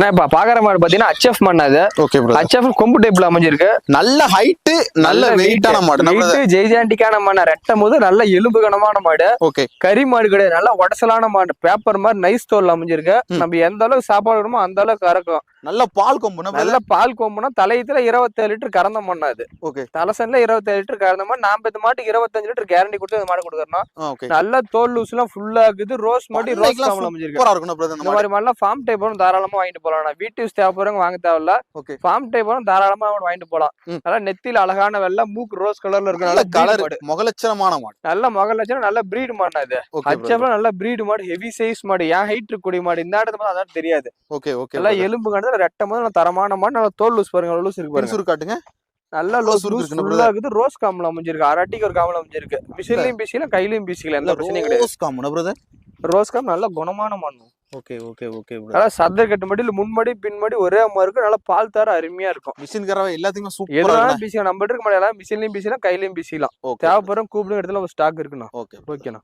நான் இப்ப பாக்குற மாடு பாத்தீங்கன்னா ஹச்எஃப் மண் அது ஓகே ஹச்எஃப் கொம்பு டைப்ல அமைஞ்சிருக்கு. நல்ல ஹைட் நல்ல வெயிட்டான மாடு. வெயிட் ஜெய்ஜாண்டிக்கான மாடு ரெட்டும் போது நல்ல எலும்பு கனமான மாடு. ஓகே கறி மாடு கிடையாது. நல்ல உடசலான மாடு. பேப்பர் மாதிரி நைஸ் தோல் அமைஞ்சிருக்கு. நம்ம எந்த அளவுக்கு சாப்பாடு வேணுமோ அந்த அளவுக்கு கறக்கும். நல்ல பால் கொம்புனா நல்ல பால் கொம்புனா தலையத்துல இருபத்தேழு லிட்டர் கறந்த மண்ணா அது. ஓகே. தலசன்ல இருபத்தேழு லிட்டர் கறந்த மாடு நாம இந்த மாட்டுக்கு இருபத்தஞ்சு லிட்டர் கேரண்டி கொடுத்து இந்த மாடு கொடுக்கறோம் நல்ல தோல் லூஸ் எல்லாம் ஃபுல்லா இருக்குது ரோஸ் மாடி ரோஸ் காமல் அமைஞ்சிருக்கு. இந்த மாதிரி மாதிரிலாம் ஃபார்ம் டைப் வரும் தாராளமா வாங்கிட்டு போலாம். வீட்டு யூஸ் தேவைப்படுறவங்க வாங்க தேவையில்ல. ஓகே. ஃபார்ம் டைப் வரும் தாராளமா வாங்கிட்டு போலாம். நல்லா நெத்தியில அழகான வெள்ளை மூக்கு ரோஸ் கலர்ல இருக்கு நல்ல கலர் முகலட்சணமான மாடு. நல்ல மகள் லட்சணம் நல்ல பிரீடு மாடு இது. அச்சப்பறம் நல்ல பிரீடு மாடு ஹெவி சைஸ் மாடு. ஏன் ஹைட் இருக்கக்கூடிய மாடு. இந்த இடத்துல அதான் தெரியாது. ஓகே ஓகே நல்லா எலும்பு கண்டு ரெட்டை போது நல்ல தரமான மாடு நல்ல தோல் லூஸ் பாருங்க லூஸ் இருக்கு பாருங்க. சுரு காட்டுங்க நல்லா லூஸ் லூஸ் ஃபுல்லா இருக்குது ரோஸ் காம்பல் அமைஞ்சிருக்கு. அரட்டிக்கு ஒரு காம்பல் அமைஞ்சிருக்கு. மிஷின்லயும் பீசிக்கலாம் கையிலயும் பீசிக்கலாம் எந்த பிரச்சனையும் கிடையாது. ரோஸ் காம்புனா பிரதர் ரோஸ் காம் நல்ல குணமான மண். ஓகே ஓகே ஓகே நல்லா சதர் கட்டு மடி இல்ல முன்மடி பின்மடி ஒரே மாதிரி இருக்கும் நல்லா பால் தர அருமையா இருக்கும். மிஷின் கறவை எல்லாத்தையுமே எது சூப்பரா இருக்கும் பீசிக்கலாம் நம்ம இருக்க முடியாது மிஷின்லயும் பீசிக்கலாம் கையிலயும் பீசிக்கலாம் ஓகே தேவைப்படுறோம் கூப்பிடுங்க இடத்துல ஒரு ஸ்டாக் இருக்குண்ணா. ஓகே ஓகேண்ணா